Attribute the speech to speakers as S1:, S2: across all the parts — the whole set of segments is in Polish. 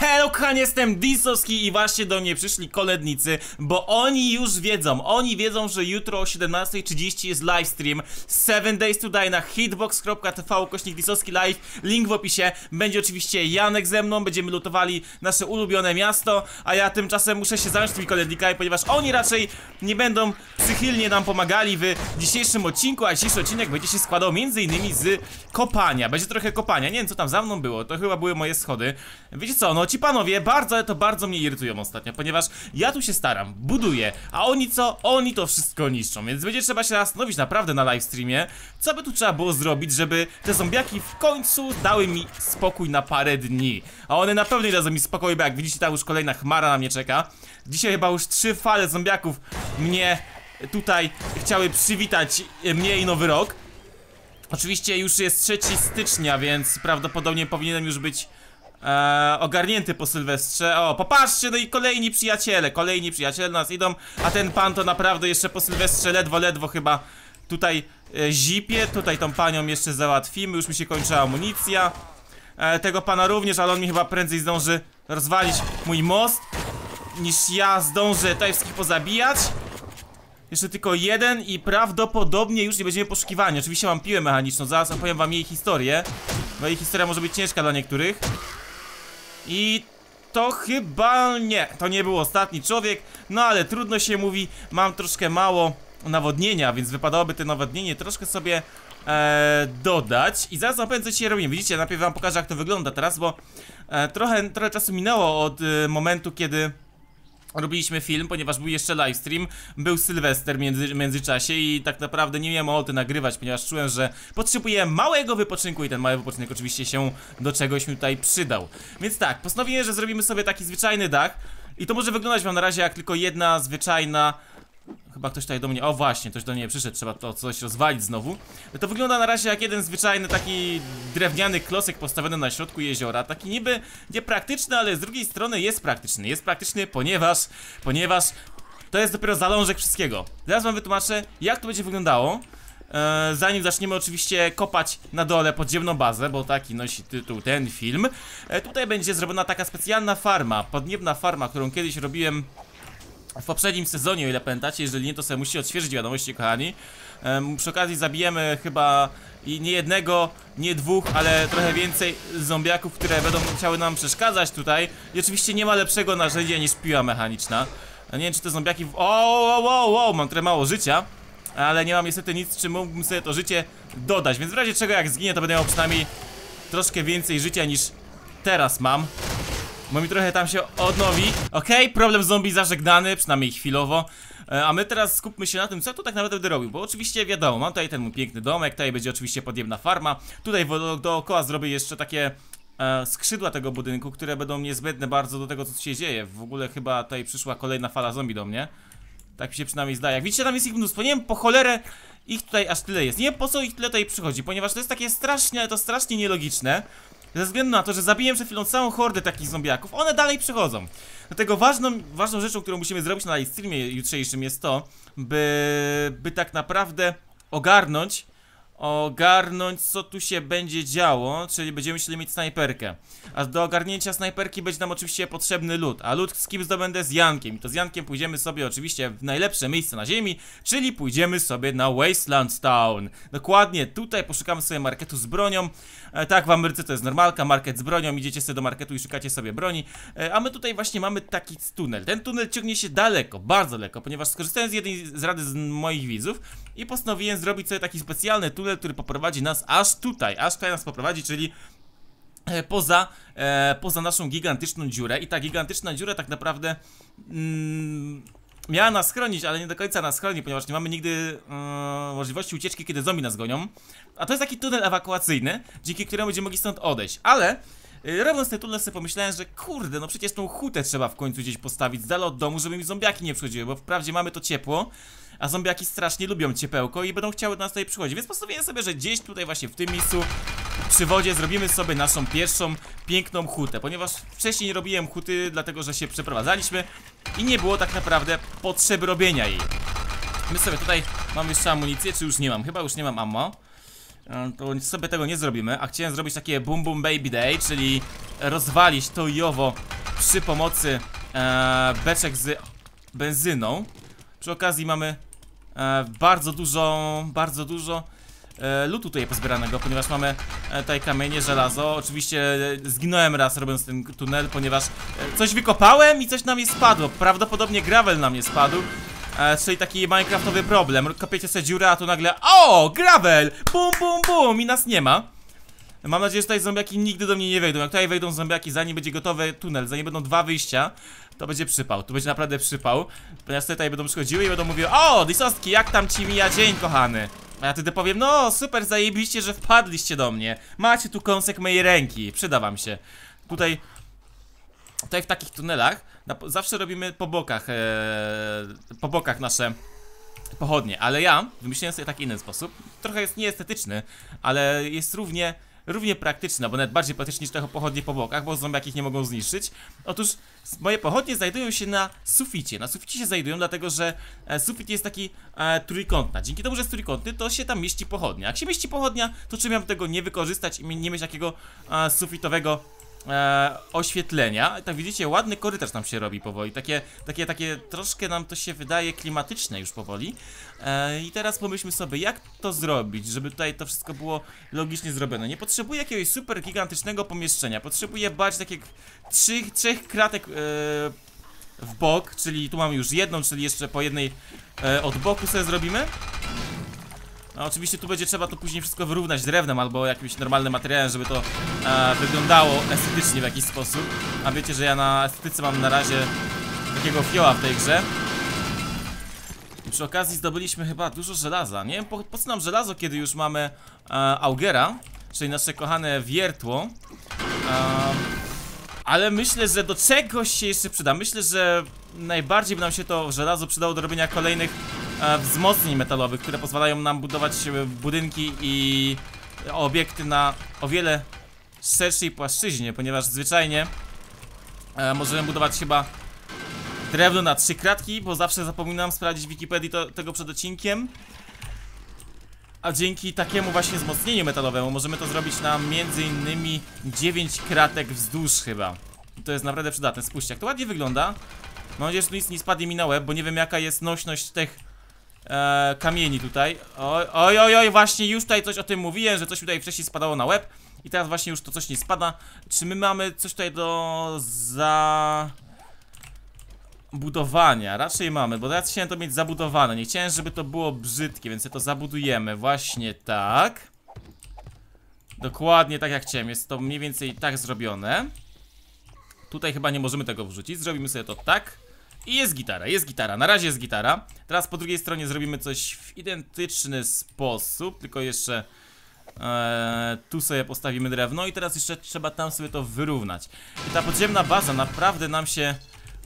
S1: Hello, kochani, jestem Disowski i właśnie do mnie przyszli kolednicy, bo oni już wiedzą, oni wiedzą, że jutro o 17.30 jest livestream 7 Days to Die na hitbox.tv kośnik Disowski live, link w opisie, będzie oczywiście Janek ze mną, będziemy lutowali nasze ulubione miasto, a ja tymczasem muszę się zająć tymi kolednikami, ponieważ oni raczej nie będą przychylnie nam pomagali w dzisiejszym odcinku, a dzisiejszy odcinek będzie się składał m.in. z kopania, będzie trochę kopania, nie wiem co tam za mną było, to chyba były moje schody, wiecie co, no ci panowie bardzo, to bardzo mnie irytują ostatnio, ponieważ ja tu się staram, buduję, a oni co? Oni to wszystko niszczą, więc będzie trzeba się zastanowić naprawdę na livestreamie, co by tu trzeba było zrobić, żeby te zombiaki w końcu dały mi spokój na parę dni. A one na pewno nie dadzą mi spokoju, bo jak widzicie, ta już kolejna chmara na mnie czeka. Dzisiaj chyba już trzy fale zombiaków mnie tutaj chciały przywitać e, mnie i nowy rok. Oczywiście już jest 3 stycznia, więc prawdopodobnie powinienem już być e, ogarnięty po Sylwestrze. O, popatrzcie, no i kolejni przyjaciele, kolejni przyjaciele do nas idą, a ten pan to naprawdę jeszcze po Sylwestrze ledwo, ledwo chyba tutaj e, zipie. Tutaj tą panią jeszcze załatwimy, już mi się kończy amunicja. E, tego pana również, ale on mi chyba prędzej zdąży rozwalić mój most, niż ja zdążę tutaj wszystkich pozabijać. Jeszcze tylko jeden i prawdopodobnie już nie będziemy poszukiwani. Oczywiście mam piłę mechaniczną, zaraz opowiem wam jej historię. Bo jej historia może być ciężka dla niektórych. I to chyba nie, to nie był ostatni człowiek, no ale trudno się mówi, mam troszkę mało nawodnienia, więc wypadałoby to nawodnienie troszkę sobie e, dodać. I zaraz wam powiem co dzisiaj robimy, widzicie, najpierw wam pokażę jak to wygląda teraz, bo e, trochę, trochę czasu minęło od e, momentu, kiedy robiliśmy film, ponieważ był jeszcze livestream, był Sylwester w między, międzyczasie i tak naprawdę nie miałem ochoty nagrywać, ponieważ czułem, że potrzebuję małego wypoczynku i ten mały wypoczynek oczywiście się do czegoś mi tutaj przydał. Więc tak, postanowiłem, że zrobimy sobie taki zwyczajny dach i to może wyglądać wam na razie jak tylko jedna zwyczajna Chyba ktoś tutaj do mnie, o właśnie, ktoś do mnie przyszedł, trzeba to coś rozwalić znowu. To wygląda na razie jak jeden zwyczajny taki drewniany klosek postawiony na środku jeziora. Taki niby niepraktyczny, ale z drugiej strony jest praktyczny. Jest praktyczny, ponieważ, ponieważ to jest dopiero zalążek wszystkiego. Teraz wam wytłumaczę, jak to będzie wyglądało e, Zanim zaczniemy oczywiście kopać na dole podziemną bazę, bo taki nosi tytuł ten film. E, Tutaj będzie zrobiona taka specjalna farma, podniebna farma, którą kiedyś robiłem w poprzednim sezonie, o ile pamiętacie, jeżeli nie, to sobie musicie odświeżyć wiadomości, kochani. Um, przy okazji zabijemy chyba i nie jednego, nie dwóch, ale trochę więcej zombiaków, które będą chciały nam przeszkadzać tutaj. I oczywiście nie ma lepszego narzędzia niż piła mechaniczna. Nie wiem, czy te zombiaki... W... O, o, o, o, mam trochę mało życia. Ale nie mam niestety nic, czym mógłbym sobie to życie dodać. Więc w razie czego, jak zginie, to będę miał przynajmniej troszkę więcej życia niż teraz mam. Bo mi trochę tam się odnowi. Okej, okay, problem zombie zażegnany, przynajmniej chwilowo. E, A my teraz skupmy się na tym, co tu tak naprawdę będę robił Bo oczywiście wiadomo, mam tutaj ten mój piękny domek Tutaj będzie oczywiście podjemna farma. Tutaj dookoła zrobię jeszcze takie e, skrzydła tego budynku Które będą niezbędne bardzo do tego, co się dzieje. W ogóle chyba tutaj przyszła kolejna fala zombie do mnie. Tak mi się przynajmniej zdaje. Jak widzicie, tam jest ich mnóstwo. Nie wiem, po cholerę ich tutaj aż tyle jest. Nie wiem, po co ich tyle tutaj przychodzi Ponieważ to jest takie strasznie, ale to strasznie nielogiczne ze względu na to, że zabiję przed chwilą całą hordę takich zombiaków, one dalej przychodzą. Dlatego ważną, ważną rzeczą, którą musimy zrobić na livestreamie jutrzejszym jest to, by, by tak naprawdę ogarnąć ogarnąć co tu się będzie działo, czyli będziemy musieli mieć snajperkę. A do ogarnięcia snajperki będzie nam oczywiście potrzebny lód, a lód z kim zdobędę? Z Jankiem. I to z Jankiem pójdziemy sobie oczywiście w najlepsze miejsce na ziemi, czyli pójdziemy sobie na Wasteland Town. Dokładnie, tutaj poszukamy sobie marketu z bronią. E, tak, w Ameryce to jest normalka, market z bronią, idziecie sobie do marketu i szukacie sobie broni. E, a my tutaj właśnie mamy taki tunel. Ten tunel ciągnie się daleko, bardzo daleko, ponieważ skorzystałem z jednej z rady z moich widzów i postanowiłem zrobić sobie taki specjalny tunel tunel, który poprowadzi nas aż tutaj, aż tutaj nas poprowadzi, czyli e, poza, e, poza naszą gigantyczną dziurę. I ta gigantyczna dziura tak naprawdę mm, miała nas chronić, ale nie do końca nas chroni, ponieważ nie mamy nigdy e, możliwości ucieczki, kiedy zombie nas gonią. A to jest taki tunel ewakuacyjny, dzięki któremu będziemy mogli stąd odejść, ale e, Robiąc ten tunel sobie pomyślałem, że kurde, no przecież tą hutę trzeba w końcu gdzieś postawić z dala od domu, żeby mi zombiaki nie przychodziły, bo wprawdzie mamy to ciepło, a zombiaki strasznie lubią ciepełko i będą chciały do nas tutaj przychodzić, więc postanowiłem sobie, że gdzieś tutaj właśnie w tym miejscu przy wodzie zrobimy sobie naszą pierwszą piękną hutę, ponieważ wcześniej nie robiłem huty, dlatego że się przeprowadzaliśmy i nie było tak naprawdę potrzeby robienia jej. My sobie tutaj mam jeszcze amunicję, czy już nie mam? Chyba już nie mam ammo. E, to sobie tego nie zrobimy, a chciałem zrobić takie boom boom baby day, czyli rozwalić to i owo przy pomocy e, beczek z benzyną. Przy okazji mamy e, bardzo dużo, bardzo dużo e, lutu tutaj pozbieranego, ponieważ mamy e, tutaj kamienie, żelazo. Oczywiście e, zginąłem raz robiąc ten tunel, ponieważ e, coś wykopałem i coś na mnie spadło. Prawdopodobnie gravel na mnie spadł. E, czyli taki minecraftowy problem. Kopiecie sobie dziurę, a tu nagle O! Gravel! Bum, bum, bum! I nas nie ma. Mam nadzieję, że tutaj zombiaki nigdy do mnie nie wejdą. Jak tutaj wejdą zombiaki, zanim będzie gotowy tunel, zanim będą dwa wyjścia, to będzie przypał. Tu będzie naprawdę przypał. Ponieważ tutaj będą przychodziły i będą mówiły O, Disostki, jak tam ci mija dzień, kochany? A ja wtedy powiem, no super, zajebiście, że wpadliście do mnie. Macie tu kąsek mojej ręki, przyda wam się. Tutaj, tutaj w takich tunelach na, zawsze robimy po bokach, ee, po bokach nasze pochodnie, ale ja wymyśliłem sobie taki inny sposób. Trochę jest nieestetyczny, ale jest równie, równie praktyczny, bo nawet bardziej praktyczny niż trochę pochodnie po bokach, bo zombiaki ich nie mogą zniszczyć. Otóż moje pochodnie znajdują się na suficie. Na suficie się znajdują, dlatego że e, sufit jest taki e, trójkątny. Dzięki temu, że jest trójkątny, to się tam mieści pochodnia. Jak się mieści pochodnia, to czym ja tego nie wykorzystać i nie mieć takiego e, sufitowego e, oświetlenia. Tak widzicie, ładny korytarz nam się robi powoli. Takie, takie, takie troszkę nam to się wydaje klimatyczne już powoli. E, I teraz pomyślmy sobie, jak to zrobić, żeby tutaj to wszystko było logicznie zrobione. Nie potrzebuję jakiegoś super gigantycznego pomieszczenia. Potrzebuję bardziej takich trzech, trzech kratek e, w bok, czyli tu mamy już jedną, czyli jeszcze po jednej e, od boku sobie zrobimy. No, oczywiście tu będzie trzeba to później wszystko wyrównać drewnem albo jakimś normalnym materiałem, żeby to e, wyglądało estetycznie w jakiś sposób. A wiecie, że ja na estetyce mam na razie takiego fioła w tej grze. I przy okazji zdobyliśmy chyba dużo żelaza. Nie wiem po, po co nam żelazo, kiedy już mamy e, Augera, czyli nasze kochane wiertło. E, ale myślę, że do czegoś się jeszcze przyda. Myślę, że najbardziej by nam się to żelazo przydało do robienia kolejnych wzmocnień metalowych, które pozwalają nam budować e, budynki i obiekty na o wiele szerszej płaszczyźnie, ponieważ zwyczajnie e, możemy budować chyba drewno na trzy kratki, bo zawsze zapominam sprawdzić w Wikipedii to, tego przed odcinkiem. A dzięki takiemu właśnie wzmocnieniu metalowemu możemy to zrobić na między innymi 9 kratek wzdłuż chyba. To jest naprawdę przydatne. Spójrzcie, jak to ładnie wygląda. Mam nadzieję, że tu nic nie spadnie mi na łeb, bo nie wiem jaka jest nośność tych e, kamieni tutaj. Oj, oj, oj, właśnie już tutaj coś o tym mówiłem, że coś tutaj wcześniej spadało na łeb. I teraz właśnie już to coś nie spada. Czy my mamy coś tutaj do za budowania, raczej mamy, bo ja chciałem to mieć zabudowane, nie chciałem, żeby to było brzydkie, więc to zabudujemy. Właśnie tak. Dokładnie tak jak chciałem, jest to mniej więcej tak zrobione. Tutaj chyba nie możemy tego wrzucić, zrobimy sobie to tak I jest gitara, jest gitara, na razie jest gitara. Teraz po drugiej stronie zrobimy coś w identyczny sposób, tylko jeszcze Eee, tu sobie postawimy drewno i teraz jeszcze trzeba tam sobie to wyrównać. I ta podziemna baza naprawdę nam się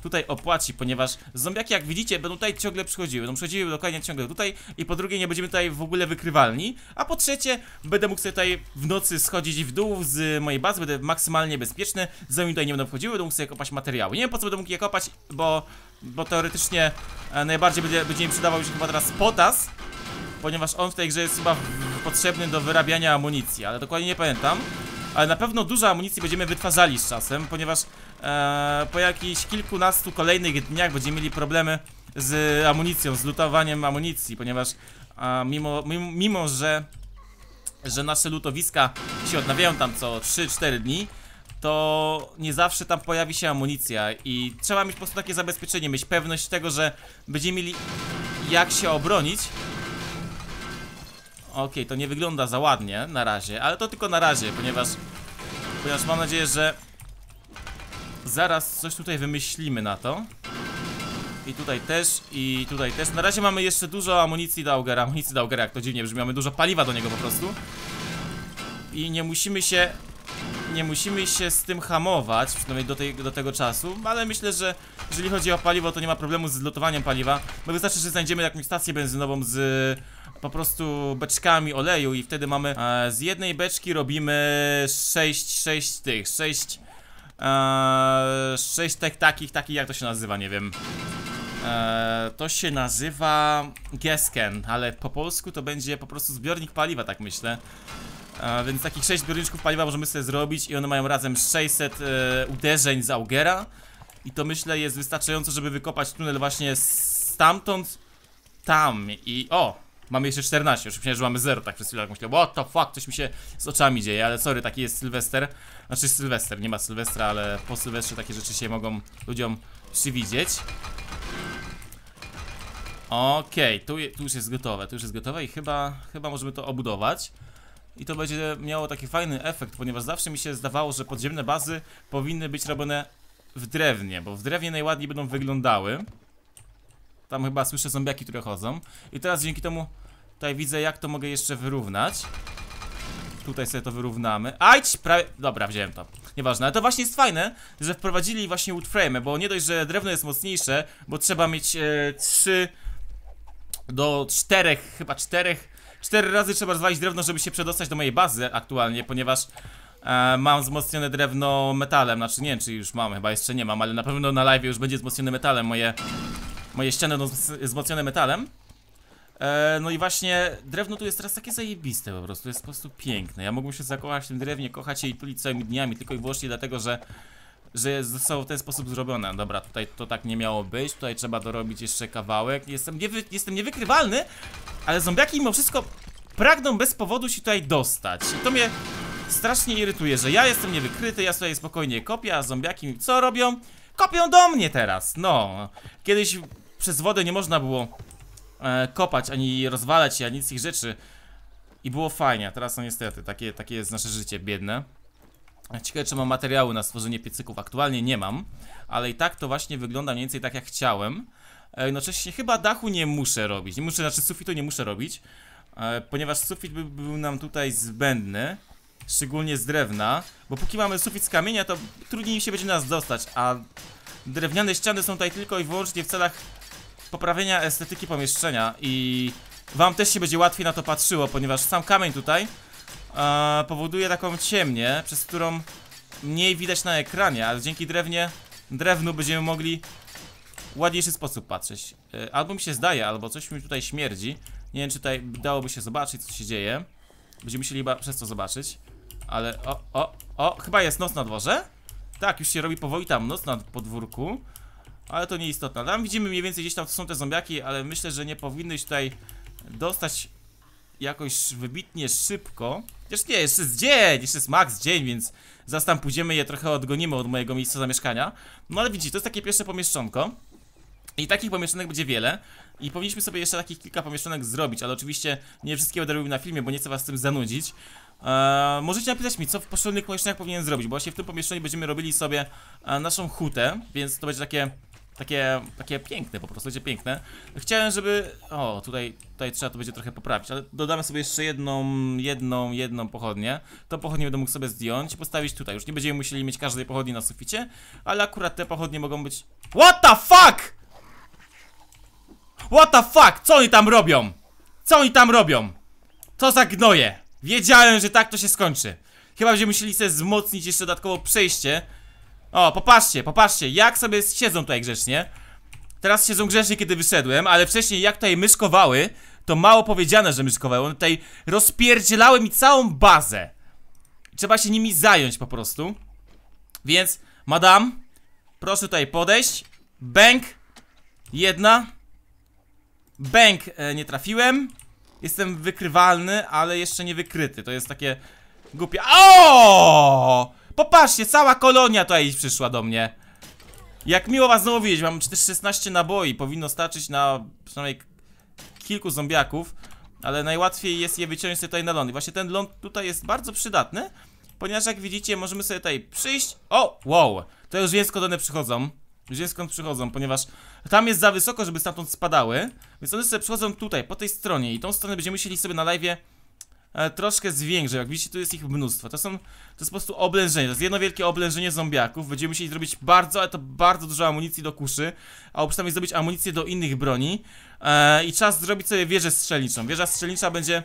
S1: tutaj opłaci, ponieważ zombiaki jak widzicie będą tutaj ciągle przychodziły, będą przychodziły dokładnie ciągle tutaj i po drugie nie będziemy tutaj w ogóle wykrywalni, a po trzecie będę mógł sobie tutaj w nocy schodzić w dół z mojej bazy, będę maksymalnie bezpieczny, zombie tutaj nie będą wchodziły, będę mógł sobie kopać materiały. Nie wiem po co będę mógł je kopać, bo, bo teoretycznie e, najbardziej będzie, będzie mi przydawał się chyba teraz potas, ponieważ on w tej grze jest chyba potrzebny do wyrabiania amunicji, ale dokładnie nie pamiętam. Ale na pewno dużo amunicji będziemy wytwarzali z czasem, ponieważ e, po jakichś kilkunastu kolejnych dniach będziemy mieli problemy z amunicją, z lutowaniem amunicji, ponieważ mimo, mimo, mimo, że że nasze lutowiska się odnawiają tam co 3-4 dni, to nie zawsze tam pojawi się amunicja i trzeba mieć po prostu takie zabezpieczenie, mieć pewność tego, że będziemy mieli jak się obronić Okej, okay, to nie wygląda za ładnie na razie, ale to tylko na razie, ponieważ Ponieważ mam nadzieję, że Zaraz coś tutaj wymyślimy na to. I tutaj też, i tutaj też. Na razie mamy jeszcze dużo amunicji do Augera Amunicji do Augera, jak to dziwnie brzmi, mamy dużo paliwa do niego po prostu. I nie musimy się nie musimy się z tym hamować, przynajmniej do, tej, do tego czasu, ale myślę, że jeżeli chodzi o paliwo, to nie ma problemu z lotowaniem paliwa, bo wystarczy, że znajdziemy jakąś stację benzynową z po prostu beczkami oleju i wtedy mamy e, z jednej beczki robimy 6, 6 tych, 6 e, 6 tych takich, takich jak to się nazywa, nie wiem e, to się nazywa Gesken, ale po polsku to będzie po prostu zbiornik paliwa, tak myślę A, więc takich 6 zbiorniczków paliwa możemy sobie zrobić i one mają razem 600 e, uderzeń z Augera. I to myślę jest wystarczająco, żeby wykopać tunel właśnie stamtąd tam i o! Mamy jeszcze 14, już myślałem, że mamy 0, tak przez chwilę myślę, what the fuck, coś mi się z oczami dzieje, ale sorry, taki jest Sylwester, znaczy Sylwester, nie ma Sylwestra, ale po Sylwestrze takie rzeczy się mogą ludziom przywidzieć. Okej, okay, tu, tu już jest gotowe, tu już jest gotowe i chyba, chyba możemy to obudować. I to będzie miało taki fajny efekt, ponieważ zawsze mi się zdawało, że podziemne bazy powinny być robione w drewnie, bo w drewnie najładniej będą wyglądały. Tam chyba słyszę zombiaki, które chodzą. I teraz dzięki temu tutaj widzę, jak to mogę jeszcze wyrównać. Tutaj sobie to wyrównamy. Ajdź! Prawie... Dobra, wziąłem to. Nieważne, ale to właśnie jest fajne, że wprowadzili właśnie woodframe, bo nie dość, że drewno jest mocniejsze, bo trzeba mieć e, 3 do 4, chyba 4 4 razy trzeba rozwalić drewno, żeby się przedostać do mojej bazy aktualnie, ponieważ e, mam wzmocnione drewno metalem, znaczy nie wiem czy już mam, chyba jeszcze nie mam, ale na pewno na live już będzie wzmocnione metalem moje, moje ściany będą wzmocnione metalem. E, no i właśnie drewno tu jest teraz takie zajebiste po prostu, jest po prostu piękne. Ja mógłbym się zakochać w tym drewnie, kochać je i tulić całymi dniami, tylko i wyłącznie dlatego, że że zostało w ten sposób zrobione. Dobra, tutaj to tak nie miało być, tutaj trzeba dorobić jeszcze kawałek. Jestem, niewy, jestem niewykrywalny, ale zombiaki mimo wszystko pragną bez powodu się tutaj dostać. I to mnie strasznie irytuje, że ja jestem niewykryty, ja sobie spokojnie kopię, a zombiaki co robią? Kopią do mnie teraz, no. Kiedyś przez wodę nie można było e, kopać, ani rozwalać się, ani z tych rzeczy. I było fajnie, a teraz no niestety, takie, takie jest nasze życie biedne. Ciekawe, czy mam materiały na stworzenie piecyków. Aktualnie nie mam, ale i tak to właśnie wygląda mniej więcej tak, jak chciałem. E, jednocześnie chyba dachu nie muszę robić. Nie muszę, znaczy sufitu nie muszę robić, e, ponieważ sufit by był nam tutaj zbędny. Szczególnie z drewna, bo póki mamy sufit z kamienia, to trudniej się będzie nas dostać, a drewniane ściany są tutaj tylko i wyłącznie w celach poprawienia estetyki pomieszczenia i wam też się będzie łatwiej na to patrzyło, ponieważ sam kamień tutaj e, powoduje taką ciemnię, przez którą mniej widać na ekranie, ale dzięki drewnie, drewnu będziemy mogli w ładniejszy sposób patrzeć. E, albo mi się zdaje, albo coś mi tutaj śmierdzi. Nie wiem, czy tutaj dałoby się zobaczyć, co się dzieje. Będziemy musieli chyba przez to zobaczyć. Ale o, o, o, chyba jest noc na dworze? Tak, już się robi powoli tam noc na podwórku. Ale to nieistotne. Tam widzimy mniej więcej gdzieś tam to są te zombiaki, ale myślę, że nie powinny się tutaj dostać jakoś wybitnie szybko. Chociaż nie, jeszcze jest dzień, jeszcze jest max dzień, więc zaraz tam pójdziemy je trochę odgonimy od mojego miejsca zamieszkania. No ale widzicie, to jest takie pierwsze pomieszczonko. I takich pomieszczonek będzie wiele I powinniśmy sobie jeszcze takich kilka pomieszczonek zrobić Ale oczywiście nie wszystkie będę robił na filmie, bo nie chcę was z tym zanudzić eee, Możecie napisać mi, co w poszczególnych pomieszczeniach powinien zrobić Bo właśnie w tym pomieszczeniu będziemy robili sobie e, naszą hutę Więc to będzie takie takie, takie piękne po prostu, będzie piękne. Chciałem, żeby... O, tutaj, tutaj trzeba to będzie trochę poprawić, ale dodamy sobie jeszcze jedną, jedną, jedną pochodnię. Tą pochodnię będę mógł sobie zdjąć i postawić tutaj. Już nie będziemy musieli mieć każdej pochodni na suficie, ale akurat te pochodnie mogą być... What the fuck? What the fuck? Co oni tam robią? Co oni tam robią? Co za gnoje? Wiedziałem, że tak to się skończy. Chyba będziemy musieli sobie wzmocnić jeszcze dodatkowo przejście o, popatrzcie, popatrzcie, jak sobie siedzą tutaj grzecznie. Teraz siedzą grzecznie, kiedy wyszedłem, ale wcześniej jak tutaj myszkowały To mało powiedziane, że myszkowały. One tutaj rozpierdzielały mi całą bazę. Trzeba się nimi zająć po prostu. Więc, madam Proszę tutaj podejść. Bęk Jedna. Bęk, e, nie trafiłem. Jestem wykrywalny, ale jeszcze nie wykryty. To jest takie głupie. O! Popatrzcie, cała kolonia tutaj przyszła do mnie. Jak miło was znowu widzieć, mam 16 naboi Powinno starczyć na przynajmniej kilku zombiaków Ale najłatwiej jest je wyciągnąć sobie tutaj na ląd. I właśnie ten ląd tutaj jest bardzo przydatny Ponieważ jak widzicie, możemy sobie tutaj przyjść. O, wow, to już wiem skąd one przychodzą. Już wiem skąd przychodzą, ponieważ tam jest za wysoko, żeby stamtąd spadały. Więc one sobie przychodzą tutaj, po tej stronie. I tą stronę będziemy musieli sobie na live troszkę zwiększę. Jak widzicie, tu jest ich mnóstwo. To są, to jest po prostu oblężenie. To jest jedno wielkie oblężenie zombiaków. Będziemy musieli zrobić bardzo, ale to bardzo dużo amunicji do kuszy. A tego zrobić amunicję do innych broni. E, I czas zrobić sobie wieżę strzelniczą. Wieża strzelnicza będzie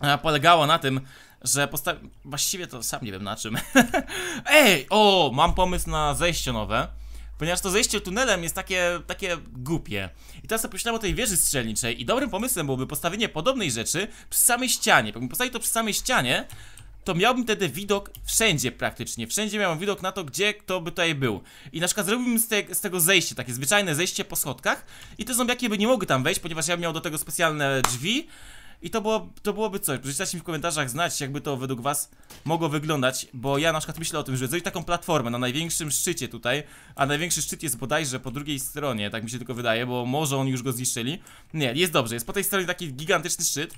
S1: e, polegała na tym, że postaw... Właściwie to sam nie wiem na czym. Ej, o, mam pomysł na zejście nowe. Ponieważ to zejście tunelem jest takie, takie głupie. I teraz sobie pomyślałem o tej wieży strzelniczej i dobrym pomysłem byłoby postawienie podobnej rzeczy przy samej ścianie. Jakbym postawił to przy samej ścianie, to miałbym wtedy widok wszędzie praktycznie. Wszędzie miałbym widok na to, gdzie kto by tutaj był. I na przykład zrobiłbym z, te, z tego zejście, takie zwyczajne zejście po schodkach i te zombiaki by nie mogły tam wejść, ponieważ ja bym miał do tego specjalne drzwi. I to, było, to byłoby coś. Możecie mi w komentarzach znać, jakby to według was mogło wyglądać, bo ja na przykład myślę o tym, żeby zrobić taką platformę na największym szczycie tutaj, a największy szczyt jest bodajże po drugiej stronie, tak mi się tylko wydaje, bo może oni już go zniszczyli. Nie, jest dobrze, jest po tej stronie taki gigantyczny szczyt.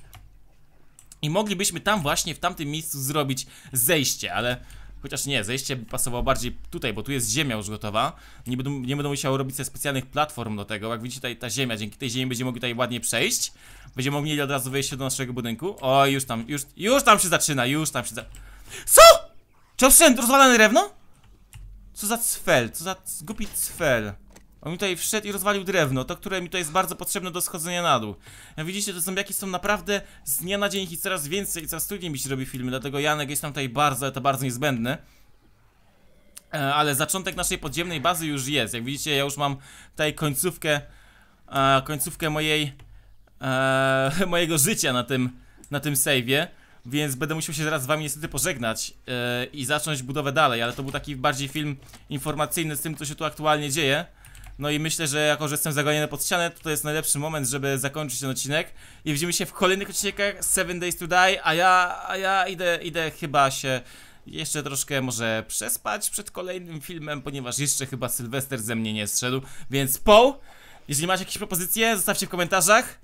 S1: I moglibyśmy tam właśnie, w tamtym miejscu zrobić zejście, ale... Chociaż nie, zejście by pasowało bardziej tutaj, bo tu jest ziemia już gotowa. Nie będą, nie będą musiały robić sobie specjalnych platform do tego. Jak widzicie, tutaj ta ziemia, dzięki tej ziemi będziemy mogli tutaj ładnie przejść. Będziemy mogli od razu wejść do naszego budynku. O, już tam, już, już tam się zaczyna, już tam się. Co? Czy rozwalane drewno? Co za cfel, co za głupi cfel. On mi tutaj wszedł i rozwalił drewno, to które mi to jest bardzo potrzebne do schodzenia na dół. Jak widzicie, te zombiaki są naprawdę z dnia na dzień ich coraz więcej i coraz trudniej mi się robi filmy, dlatego Janek jest tam tutaj bardzo, to bardzo niezbędny. E, ale zaczątek naszej podziemnej bazy już jest. Jak widzicie, ja już mam tutaj końcówkę, e, końcówkę mojej, e, mojego życia na tym, na tym save'ie. Więc będę musiał się zaraz z wami niestety pożegnać e, i zacząć budowę dalej, ale to był taki bardziej film informacyjny z tym, co się tu aktualnie dzieje. No i myślę, że jako, że jestem zagoniony pod ścianę, to, to jest najlepszy moment, żeby zakończyć ten odcinek. I widzimy się w kolejnych odcinkach 7 Days to Die, a ja, a ja idę, idę chyba się jeszcze troszkę może przespać przed kolejnym filmem, ponieważ jeszcze chyba Sylwester ze mnie nie zszedł. Więc Paul, jeżeli macie jakieś propozycje, zostawcie w komentarzach.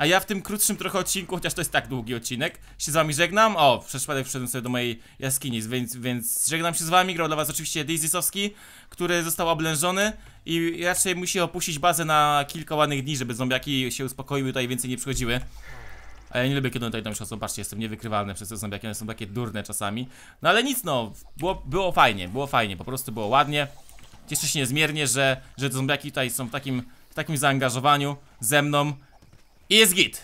S1: A ja w tym krótszym trochę odcinku, chociaż to jest tak długi odcinek, się z wami żegnam. O, przez wszedłem sobie do mojej jaskini, więc, więc żegnam się z wami. Grał dla was oczywiście Dizysowski, który został oblężony i raczej musi opuścić bazę na kilka ładnych dni, żeby zombiaki się uspokoiły tutaj więcej nie przychodziły. A ja nie lubię, kiedy tutaj tam przychodzą. Patrzcie, jestem niewykrywalny przez te zombiaki, one są takie durne czasami. No ale nic, no, było, było fajnie, było fajnie, po prostu było ładnie. Cieszę się niezmiernie, że, że te zombiaki tutaj są w takim, w takim zaangażowaniu ze mną. I jest git.